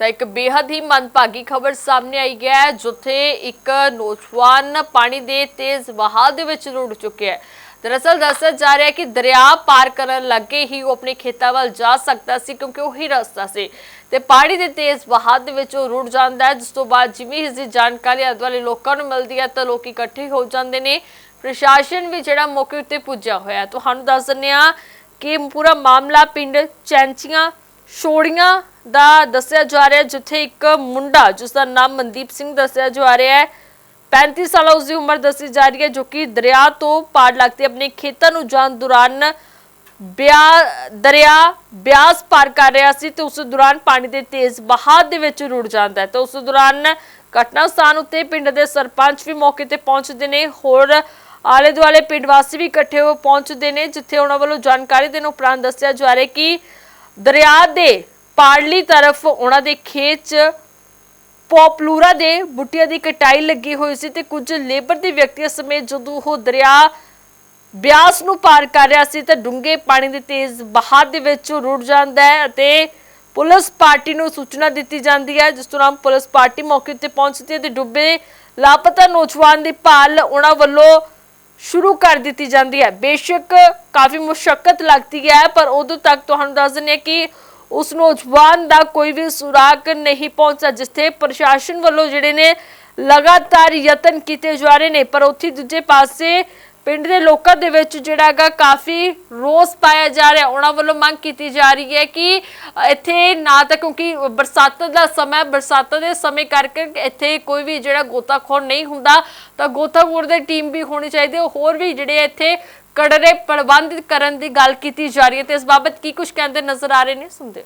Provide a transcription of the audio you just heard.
ਤਾਂ ਇੱਕ ਬੇहद ਹੀ ਮੰਦਭਾਗੀ ਖਬਰ ਸਾਹਮਣੇ ਆਈ ਹੈ, ਜਿੱਥੇ ਇੱਕ ਨੌਜਵਾਨ ਪਾਣੀ ਦੇ ਤੇਜ਼ ਵਹਾਅ ਦੇ ਵਿੱਚ ਰੁੜ ਚੁੱਕਿਆ ਹੈ। ਦਰਅਸਲ ਦੱਸਿਆ ਜਾ ਰਿਹਾ ਹੈ ਕਿ ਦਰਿਆ ਪਾਰ ਕਰਨ ਲੱਗੇ ਹੀ ਉਹ ਆਪਣੇ ਖੇਤਾਂ ਵੱਲ ਜਾ ਸਕਦਾ ਸੀ, ਕਿਉਂਕਿ ਉਹੀ ਰਸਤਾ ਸੀ। ਤੇ ਪਾਣੀ ਦੇ ਤੇਜ਼ ਵਹਾਅ ਦੇ ਵਿੱਚ ਉਹ ਰੁੜ ਜਾਂਦਾ ਹੈ, ਜਿਸ ਤੋਂ ਬਾਅਦ ਜਿਵੇਂ ਇਸ ਦੀ ਜਾਣਕਾਰੀ ਆਲੇ ਦੁਆਲੇ ਲੋਕਾਂ ਨੂੰ ਮਿਲਦੀ ਹੈ, ਤਾਂ ਲੋਕ ਇਕੱਠੇ ਹੋ ਜਾਂਦੇ ਨੇ। ਪ੍ਰਸ਼ਾਸਨ ਵੀ ਜਿਹੜਾ ਮੌਕੇ ਉੱਤੇ ਪੁੱਜਾ ਹੋਇਆ ਤੁਹਾਨੂੰ ਦੱਸ ਦਿੰਦੇ ਹਾਂ ਕਿ ਪੂਰਾ ਮਾਮਲਾ ਪਿੰਡ ਚੈਂਚੀਆਂ ਛੋੜੀਆਂ ਦਾ ਦੱਸਿਆ ਜਾ ਰਿਹਾ ਜਿੱਥੇ ਇੱਕ ਮੁੰਡਾ ਜਿਸ ਦਾ ਨਾਮ ਮਨਦੀਪ ਸਿੰਘ ਦੱਸਿਆ ਜਾ ਰਿਹਾ ਹੈ 35 ਸਾਲਾ ਉਸ ਦੀ ਉਮਰ ਦੱਸੀ ਜਾ ਰਹੀ ਹੈ, ਜੋ ਕਿ ਦਰਿਆ ਤੋਂ ਪਾਰ ਲੱਗਦੇ ਆਪਣੇ ਖੇਤਾਂ ਨੂੰ ਜਾਣ ਦੌਰਾਨ ਬਿਆ, ਦਰਿਆ ਬਿਆਸ ਪਾਰ ਕਰ ਰਿਹਾ ਸੀ ਤੇ ਉਸ ਦੌਰਾਨ ਪਾਣੀ ਦੇ ਤੇਜ਼ ਵਹਾਅ ਦੇ ਵਿੱਚ ਰੁੜ ਜਾਂਦਾ ਹੈ। ਤੇ ਉਸ ਦੌਰਾਨ ਘਟਨਾ ਸਥਾਨ ਉੱਤੇ ਪਿੰਡ ਦੇ ਸਰਪੰਚ ਵੀ ਮੌਕੇ ਤੇ ਪਹੁੰਚਦੇ ਨੇ। ਹੋਰ ਆਲੇ ਦੁਆਲੇ ਪਿੰਡ ਵਾਸੀ ਵੀ ਇਕੱਠੇ ਹੋ ਪਹੁੰਚਦੇ ਨੇ, ਜਿੱਥੇ ਉਹਨਾਂ ਵੱਲੋਂ ਜਾਣਕਾਰੀ ਦੇਣ ਉਪਰੰਤ ਦੱਸਿਆ ਜਾ ਰਿਹਾ ਕਿ ਦਰਿਆ ਦੇ ਪਾਰਲੀ ਤਰਫ ਉਹਨਾਂ ਦੇ ਖੇਤ 'ਚ ਪੋਪਲੂਰਾ ਦੇ ਬੁੱਟੀਆਂ ਦੀ ਕਟਾਈ ਲੱਗੀ ਹੋਈ ਸੀ ਤੇ ਕੁਝ ਲੇਬਰ ਦੇ ਵਿਅਕਤੀਆਂ ਸਮੇਤ ਜਦੋਂ ਉਹ ਦਰਿਆ ਬਿਆਸ ਨੂੰ ਪਾਰ ਕਰ ਰਿਹਾ ਸੀ ਤਾਂ ਡੂੰਘੇ ਪਾਣੀ ਦੇ ਤੇਜ਼ ਵਹਾਅ ਦੇ ਵਿੱਚ ਰੁੜ ਜਾਂਦਾ ਹੈ ਅਤੇ ਪੁਲਿਸ ਪਾਰਟੀ ਨੂੰ ਸੂਚਨਾ ਦਿੱਤੀ ਜਾਂਦੀ ਹੈ, ਜਿਸ ਦੌਰਾਨ ਪੁਲਿਸ ਪਾਰਟੀ ਮੌਕੇ ਤੇ ਪਹੁੰਚਦੀ ਹੈ ਤੇ ਡੁੱਬੇ ਲਾਪਤਾ ਨੌਜਵਾਨ ਦੀ ਭਾਲ ਉਹਨਾਂ ਵੱਲੋਂ ਸ਼ੁਰੂ ਕਰ ਦਿੱਤੀ ਜਾਂਦੀ ਹੈ। ਬੇਸ਼ੱਕ ਕਾਫੀ ਮੁਸ਼ਕਲ ਲੱਗਦੀ ਹੈ, ਪਰ ਉਦੋਂ ਤੱਕ ਤੁਹਾਨੂੰ ਦੱਸ ਦਿੰਦੇ ਹਾਂ ਕਿ ਉਸ ਨੌਜਵਾਨ ਦਾ ਕੋਈ ਵੀ ਸੁਰਾਗ ਨਹੀਂ ਪਹੁੰਚਾ ਜਿੱਥੇ ਪ੍ਰਸ਼ਾਸਨ ਵੱਲੋਂ ਜਿਹੜੇ ਨੇ ਲਗਾਤਾਰ ਯਤਨ ਕੀਤੇ ਜਾ ਰਹੇ ਨੇ। ਪਰ ਉੱਥੇ ਦੂਜੇ ਪਾਸੇ ਪਿੰਡ ਦੇ ਲੋਕਾਂ ਦੇ ਵਿੱਚ ਜਿਹੜਾ ਹੈਗਾ ਕਾਫੀ ਰੋਸ ਪਾਇਆ ਜਾ ਰਿਹਾ, ਉਹਨਾਂ ਵੱਲੋਂ ਮੰਗ ਕੀਤੀ ਜਾ ਰਹੀ ਹੈ ਕਿ ਇੱਥੇ ਨਾ ਤਾਂ ਕਿਉਂਕਿ ਬਰਸਾਤਾਂ ਦਾ ਸਮਾਂ ਬਰਸਾਤਾਂ ਦੇ ਸਮੇਂ ਕਰਕੇ ਇੱਥੇ ਕੋਈ ਵੀ ਜਿਹੜਾ ਗੋਤਾਖੋਰ ਨਹੀਂ ਹੁੰਦਾ, ਤਾਂ ਗੋਤਾਖੋਰ ਦੀ ਟੀਮ ਵੀ ਹੋਣੀ ਚਾਹੀਦੀ ਹੈ। ਹੋਰ ਵੀ ਜਿਹੜੇ ਇੱਥੇ ਕੜਰੇ ਪ੍ਰਬੰਧ ਕਰਨ ਦੀ ਗੱਲ ਕੀਤੀ ਜਾ ਰਹੀ ਹੈ, ਤੇ ਇਸ ਬਾਬਤ ਕੀ ਕੁਝ ਕਹਿੰਦੇ ਨਜ਼ਰ ਆ ਰਹੇ ਨੇ, ਸੁਣਦੇ